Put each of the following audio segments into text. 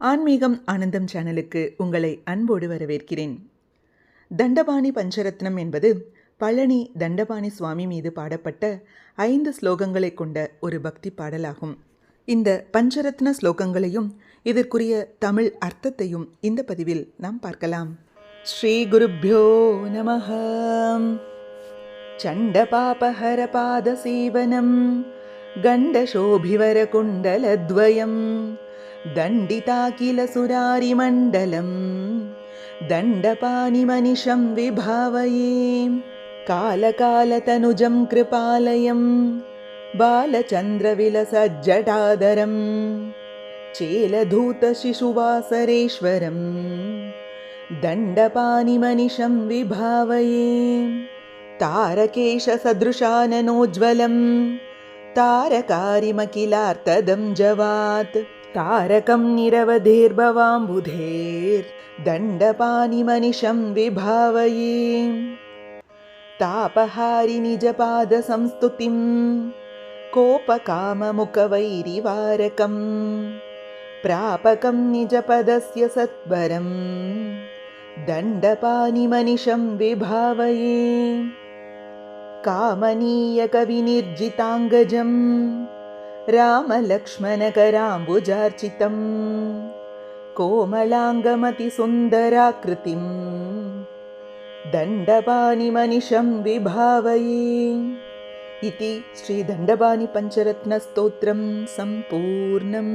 ஆன்மீகம் ஆனந்தம் சேனலுக்கு உங்களை அன்போடு வரவேற்கிறேன். தண்டபாணி பஞ்சரத்னம் என்பது பழனி தண்டபாணி சுவாமி மீது பாடப்பட்ட ஐந்து ஸ்லோகங்களை கொண்ட ஒரு பக்தி பாடலாகும். இந்த பஞ்சரத்ன ஸ்லோகங்களையும் இதற்குரிய தமிழ் அர்த்தத்தையும் இந்த பதிவில் நாம் பார்க்கலாம். ஸ்ரீ குருப்யோ நம சண்ட பாபஹர பாத சீவனம் கண்டசோபிவர குண்டலத்வயம். दण्डिता किल सुरारिमण्डलं दण्डपानिमनिशं विभावये कालकालतनुजं कृपालयं बालचन्द्रविलसज्जटादरं चेलधूतशिशुवासरेश्वरं दण्डपानिमनिशं विभावये तारकेशसदृशाननोज्ज्वलं तारकारिमखिलार्तदं जवात् तारकं निरवधेर्भवाम्बुधेर्दण्डपानिमनिशं विभावये। तापहारि निजपादसंस्तुतिं कोपकाममुखवैरिवारकं प्रापकं निजपदस्य सत्वरं दण्डपानिमनिशं विभावये। कामनीयकविनिर्जिताङ्गजं रामलक्ष्मणकराम्बुजार्चितं कोमलाङ्गमतिसुन्दराकृतिं दण्डपानिमनिशं विभावये इति ஸ்ரீதண்டபாணி சம்பூர்ணம்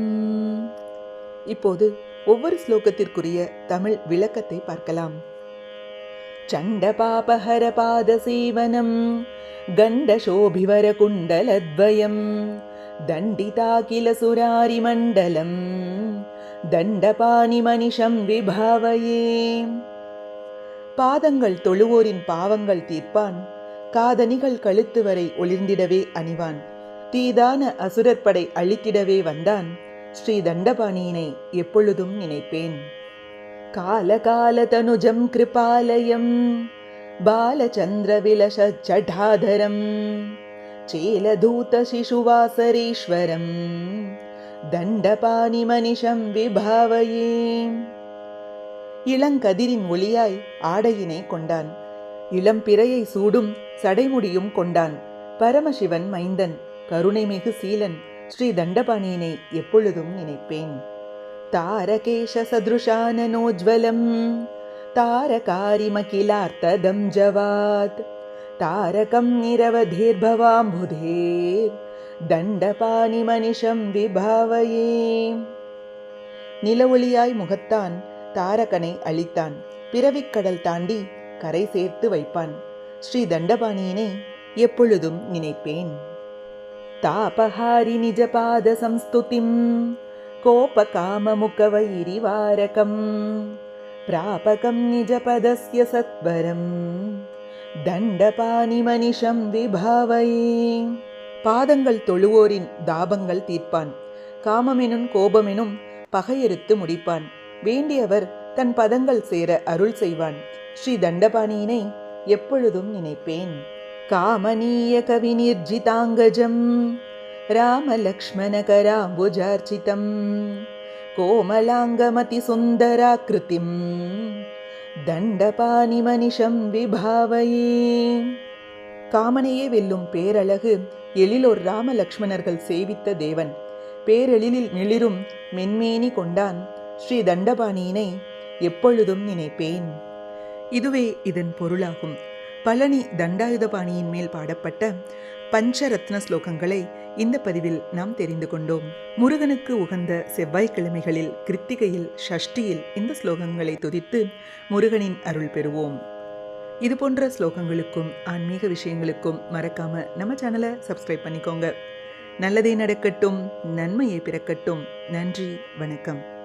இப்போது ஒவ்வொரு ஸ்லோகத்திற்குரிய தமிழ் விளக்கத்தை பார்க்கலாம் चण्डपापहरपादसेवनं गण्डशोभिवरकुण्डलद्वयं दण्डिता किल सुरारिमण्डलं தண்டபாணிமனிஷம் விபாவையே பாதங்கள் தொழுவோரின் பாவங்கள் தீர்ப்பான் காதணிகள் கழுத்து வரை ஒளிர்ந்திடவே அணிவான் தீதான அசுரற்படை அழித்திடவே வந்தான் ஸ்ரீ தண்டபாணியினை எப்பொழுதும் நினைப்பேன் कालकालतनुजं कृपालयं बालचन्द्रविलसज्जठाधरं चेलधूतशिशुवासरेश्वरं தண்டபாணிமனிஷம் விபாவையே இளங்கதிரின் ஒளியாய் ஆடையினை கொண்டான் இளம்பிறையை சூடும் சடைமுடியும் கொண்டான் பரமசிவன் மைந்தன் கருணைமிகு சீலன் ஸ்ரீ தண்டபாணியினை எப்பொழுதும் நினைப்பேன் तारकेशसदृशाननोज्ज्वलं तारकारिमखिलार्तदं जवात् तारकं निरवधेर्भवाम्बुधेर्दण्डपानिमनिशं விபாவையே நிலவொளியாய் முகத்தான் தாரகனை அழித்தான் பிறவிக்கடல் தாண்டி கரை சேர்த்து வைப்பான் ஸ்ரீ தண்டபாணியினை எப்பொழுதும் நினைப்பேன் தாபஹாரி நிஜபாத சம்ஸ்துதிம் कोपकाममुखवैरिवारकं प्रापकं निजपदस्य सत्वरं தண்டபாணி மனிஷம் விபாவையே பாதங்கள் தொழுவோரின் தாபங்கள் தீர்ப்பான். காமமெனும் கோபமெனும் பகையறுத்து முடிப்பான். வேண்டியவர் தன் பதங்கள் சேர அருள் செய்வான். ஸ்ரீ தண்டபாணியினை எப்பொழுதும் நினைப்பேன். காமனீய கவி நிர்ஜிதாங்கஜம். ராமலக்ஷ்மணகராம்புஜார்ச்சிதம். கோமலாங்கமதி சுந்தராக்கிருதிம் தண்டபாணிமனிஷம் விபாவையே. காமனையே வெல்லும் பேரழகு எழிலோர் ராமலக்ஷ்மணர்கள் சேவித்த தேவன். பேரெழிலில் மிளிரும் மென்மேனி கொண்டான் ஸ்ரீ தண்டபாணியினை எப்பொழுதும் நினைப்பேன். இதுவே இதன் பொருளாகும். பழனி தண்டாயுதபாணியின் மேல் பாடப்பட்ட பஞ்சரத்ன ஸ்லோகங்களை இந்த பதிவில் நாம் தெரிந்து கொண்டோம். முருகனுக்கு உகந்த செவ்வாய்க்கிழமைகளில் கிருத்திகையில் ஷஷ்டியில் இந்த ஸ்லோகங்களை துதித்து முருகனின் அருள் பெறுவோம். இது போன்ற ஸ்லோகங்களுக்கும் ஆன்மீக விஷயங்களுக்கும் மறக்காம நம்ம சேனலை சப்ஸ்கிரைப் பண்ணிக்கோங்க. நல்லதே நடக்கட்டும் நன்மையை பிறக்கட்டும். நன்றி வணக்கம்.